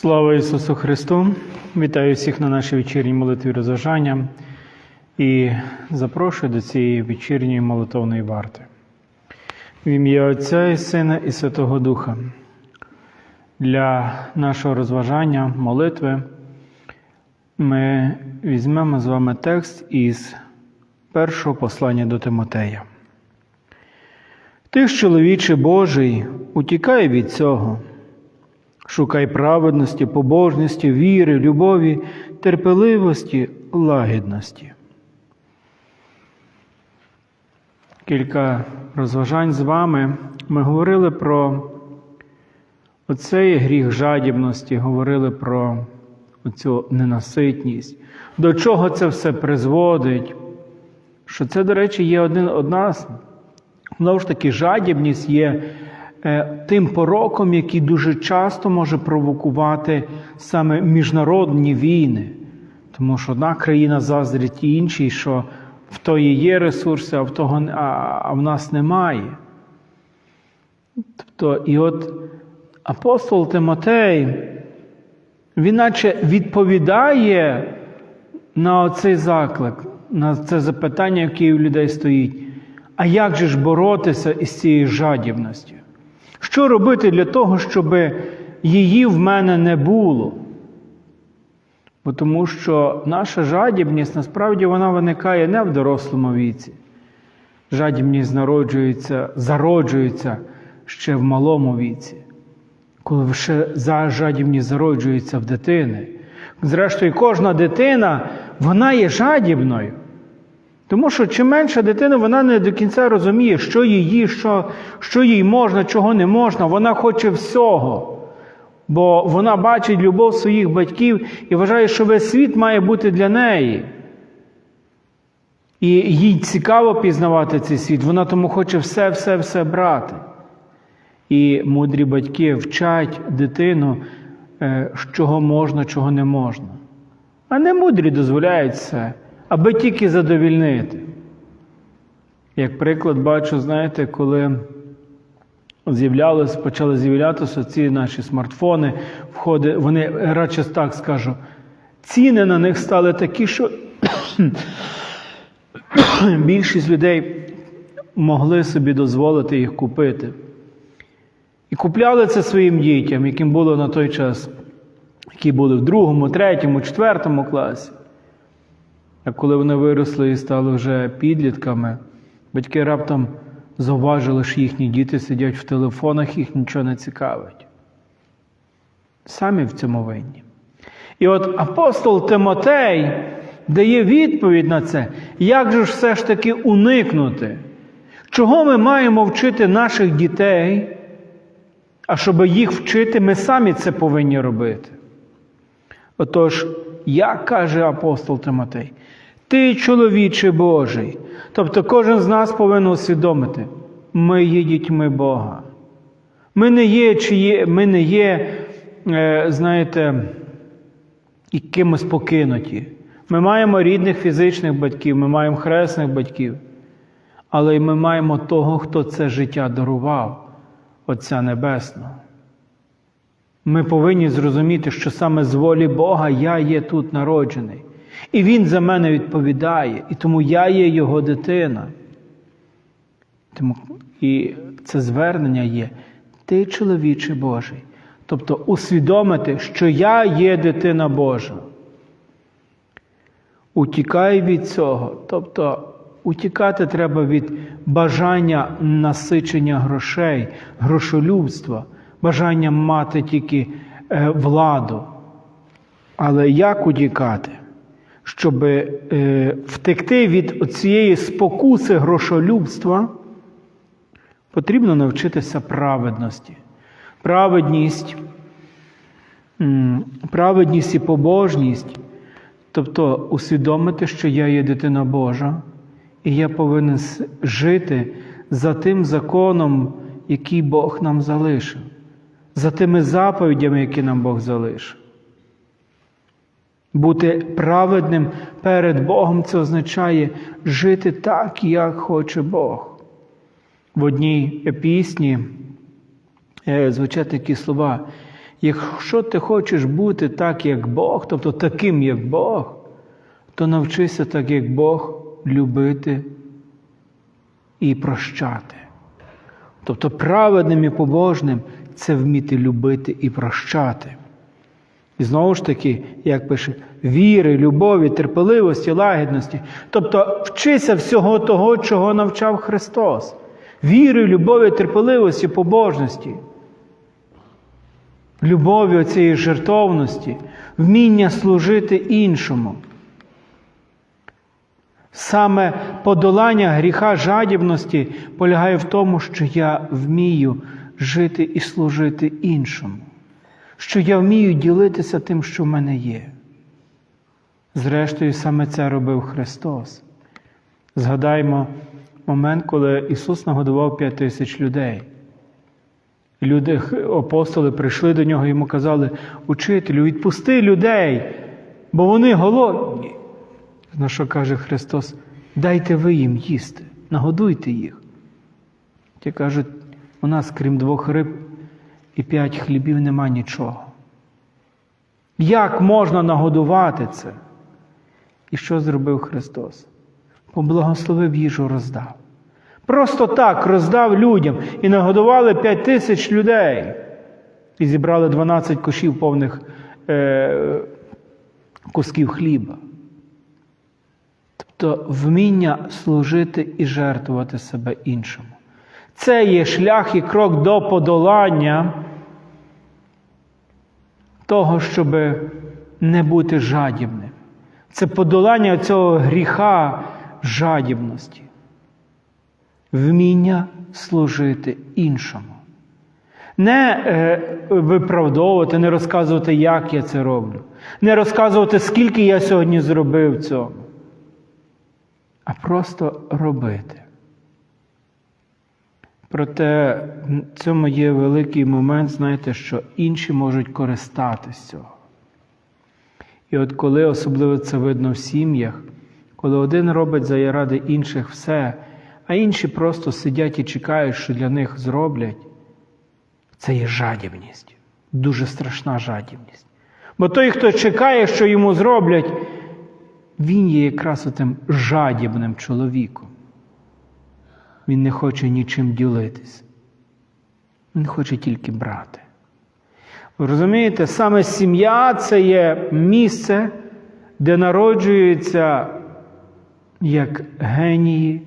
Слава Ісусу Христу! Вітаю всіх на нашій вечірній молитві розважання і запрошую до цієї вечірньої молитовної варти. В ім'я Отця і Сина і Святого Духа. Для нашого розважання молитви ми візьмемо з вами текст із першого послання до Тимотея. Ти ж, чоловіче Божий, утікай від цього. Шукай праведності, побожності, віри, любові, терпеливості, лагідності. Кілька розважань з вами ми говорили про оцей гріх жадібності, говорили про оцю ненаситність, до чого це все призводить. Що це, до речі, є один одна Знову ж таки, жадібність є тим пороком, який дуже часто може провокувати саме міжнародні війни. Тому що одна країна заздрить іншій, що в тої є ресурси, а в, того, а, а в нас немає. Тобто, і от апостол Тимотей, він наче відповідає на цей заклик, на це запитання, яке у людей стоїть. А як же ж боротися із цією жадібністю? Що робити для того, щоб її в мене не було? Бо тому що наша жадібність насправді вона виникає не в дорослому віці. Жадібність народжується, зароджується ще в малому віці, коли ще за жадібність зароджується в дитини. Зрештою, кожна дитина вона є жадібною. Тому що чим менша дитина, вона не до кінця розуміє, що її, що, що їй можна, чого не можна. Вона хоче всього. Бо вона бачить любов своїх батьків і вважає, що весь світ має бути для неї. І їй цікаво пізнавати цей світ. Вона тому хоче все-все-все брати. І мудрі батьки вчать дитину, чого можна, чого не можна. А не мудрі дозволяють все аби тільки задовільнити. Як приклад, бачу, знаєте, коли з'являлися, почали з'являтися ці наші смартфони, входи, вони радше так скажу, ціни на них стали такі, що більшість людей могли собі дозволити їх купити. І купляли це своїм дітям, яким було на той час, які були в другому, третьому, четвертому класі. А коли вони виросли і стали вже підлітками, батьки раптом зауважили, що їхні діти сидять в телефонах, їх нічого не цікавить. Самі в цьому винні. І от апостол Тимотей дає відповідь на це, як же ж все ж таки уникнути, чого ми маємо вчити наших дітей, а щоб їх вчити, ми самі це повинні робити. Отож, як каже апостол Тимотей, ти чоловіче Божий. Тобто кожен з нас повинен усвідомити, ми є дітьми Бога. Ми не є, чиї, ми не є, е, знаєте, якимось покинуті. Ми маємо рідних фізичних батьків, ми маємо хресних батьків, але ми маємо того, хто це життя дарував, Отця Небесного. Ми повинні зрозуміти, що саме з волі Бога я є тут народжений. І Він за мене відповідає, і тому я є Його дитина. Тому, І це звернення є Ти чоловіче Божий. Тобто усвідомити, що я є дитина Божа. Утікай від цього. Тобто утікати треба від бажання насичення грошей, грошолюбства бажанням мати тільки е, владу. Але як утікати? Щоб е, втекти від цієї спокуси грошолюбства, потрібно навчитися праведності. Праведність, праведність і побожність, тобто усвідомити, що я є дитина Божа, і я повинен жити за тим законом, який Бог нам залишив за тими заповідями, які нам Бог залишив. Бути праведним перед Богом це означає жити так, як хоче Бог. В одній пісні звучать такі слова: Якщо ти хочеш бути так, як Бог, тобто таким, як Бог, то навчися так, як Бог, любити і прощати. Тобто праведним і побожним це вміти любити і прощати. І знову ж таки, як пише, віри, любові, терпеливості, лагідності. Тобто вчися всього того, чого навчав Христос. Віри, любові, терпеливості, побожності. Любові оцієї жертовності, вміння служити іншому. Саме подолання гріха жадібності полягає в тому, що я вмію жити і служити іншому, що я вмію ділитися тим, що в мене є. Зрештою, саме це робив Христос. Згадаймо момент, коли Ісус нагодував п'ять тисяч людей. Люди, апостоли прийшли до нього і йому казали, учителю, відпусти людей, бо вони голодні. На що каже Христос, дайте ви їм їсти, нагодуйте їх. Ті кажуть, у нас, крім двох риб і п'ять хлібів, нема нічого. Як можна нагодувати це? І що зробив Христос? Поблагословив їжу роздав. Просто так роздав людям і нагодували п'ять тисяч людей. І зібрали 12 кошів повних е, кусків хліба. Тобто вміння служити і жертвувати себе іншому. Це є шлях і крок до подолання того, щоб не бути жадібним. Це подолання цього гріха жадібності, вміння служити іншому. Не е, виправдовувати, не розказувати, як я це роблю, не розказувати, скільки я сьогодні зробив цього, а просто робити. Проте в цьому є великий момент, знаєте, що інші можуть користатись цього. І от коли особливо це видно в сім'ях, коли один робить заради інших все, а інші просто сидять і чекають, що для них зроблять, це є жадібність, дуже страшна жадібність. Бо той, хто чекає, що йому зроблять, він є якраз отим жадібним чоловіком. Він не хоче нічим ділитись. Він хоче тільки брати. Ви розумієте, саме сім'я це є місце, де народжуються як генії,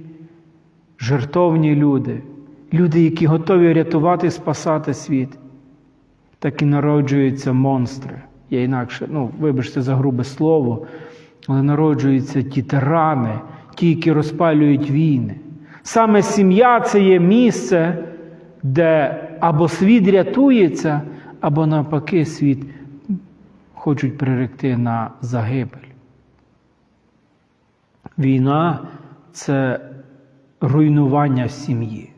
жертовні люди, люди, які готові рятувати спасати світ, так і народжуються монстри. Я інакше, ну, вибачте за грубе слово, але народжуються ті тирани, ті, які розпалюють війни. Саме сім'я це є місце, де або світ рятується, або навпаки світ хочуть приректи на загибель. Війна це руйнування сім'ї,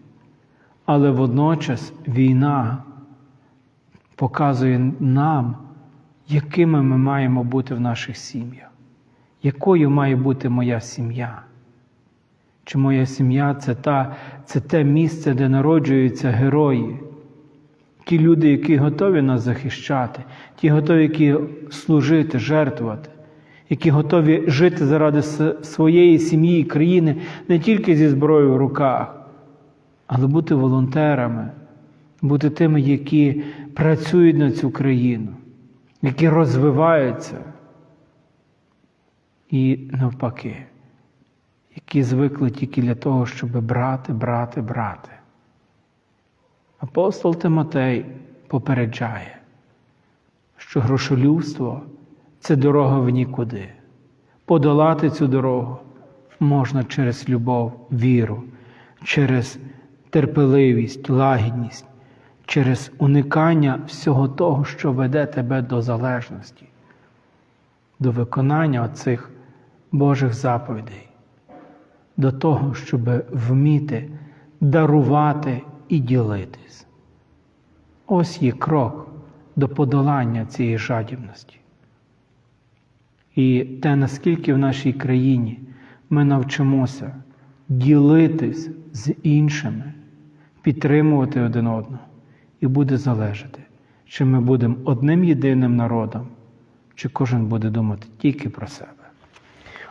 але водночас війна показує нам, якими ми маємо бути в наших сім'ях, якою має бути моя сім'я. Чи моя сім'я це, та, це те місце, де народжуються герої, ті люди, які готові нас захищати, ті готові, які служити, жертвувати, які готові жити заради своєї сім'ї і країни не тільки зі зброєю в руках, але бути волонтерами, бути тими, які працюють на цю країну, які розвиваються. І навпаки які звикли тільки для того, щоб брати, брати, брати. Апостол Тимотей попереджає, що грошолюбство це дорога в нікуди. Подолати цю дорогу можна через любов, віру, через терпеливість, лагідність, через уникання всього того, що веде тебе до залежності, до виконання цих Божих заповідей до того, щоб вміти дарувати і ділитись. Ось є крок до подолання цієї жадібності. І те, наскільки в нашій країні ми навчимося ділитись з іншими, підтримувати один одного, і буде залежати Чи ми будемо одним єдиним народом, чи кожен буде думати тільки про себе?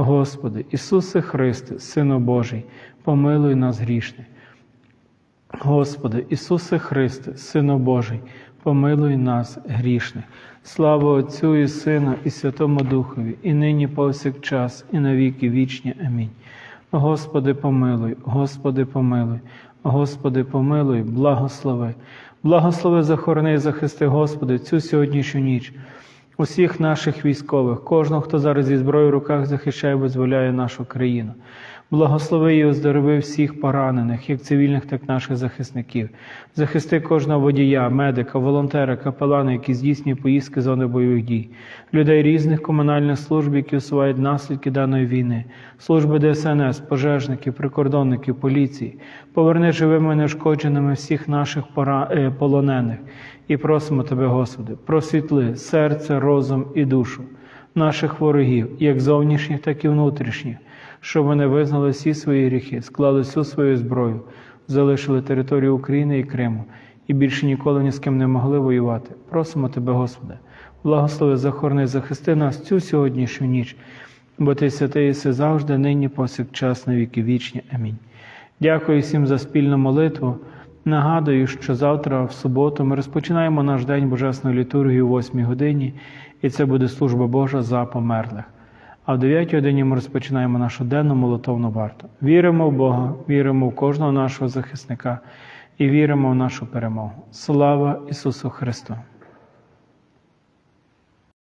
Господи, Ісусе Христе, Сину Божий, помилуй нас грішних. Господи, Ісусе Христе, Сину Божий, помилуй нас грішних. Слава Отцю і Сину, і Святому Духові, і нині повсякчас, і навіки вічні. Амінь. Господи, помилуй, Господи, помилуй, Господи, помилуй, благослови. Благослови, захорони і захисти, Господи, цю сьогоднішню ніч. Усіх наших військових, кожного, хто зараз зі зброєю в руках захищає, і визволяє нашу країну. Благослови і оздорови всіх поранених, як цивільних, так і наших захисників. Захисти кожного водія, медика, волонтера, капелана, які здійснюють поїздки зони бойових дій, людей різних комунальних служб, які усувають наслідки даної війни, служби ДСНС, пожежників, прикордонників, поліції. Поверни живими неушкодженими всіх наших пора- е, полонених. І просимо Тебе, Господи, просвітли серце, розум і душу наших ворогів, як зовнішніх, так і внутрішніх, щоб вони визнали всі свої гріхи, склали всю свою зброю, залишили територію України і Криму і більше ніколи ні з ким не могли воювати. Просимо Тебе, Господи, благослови, захорони, захисти нас цю сьогоднішню ніч, бо Ти святий єси завжди, нині, повсякчас, на віки вічні. Амінь. Дякую всім за спільну молитву. Нагадую, що завтра, в суботу, ми розпочинаємо наш день Божесної літургії о 8 годині, і це буде служба Божа за померлих. А в 9 годині ми розпочинаємо нашу денну молитовну варту. Віримо в Бога, віримо в кожного нашого захисника і віримо в нашу перемогу. Слава Ісусу Христу!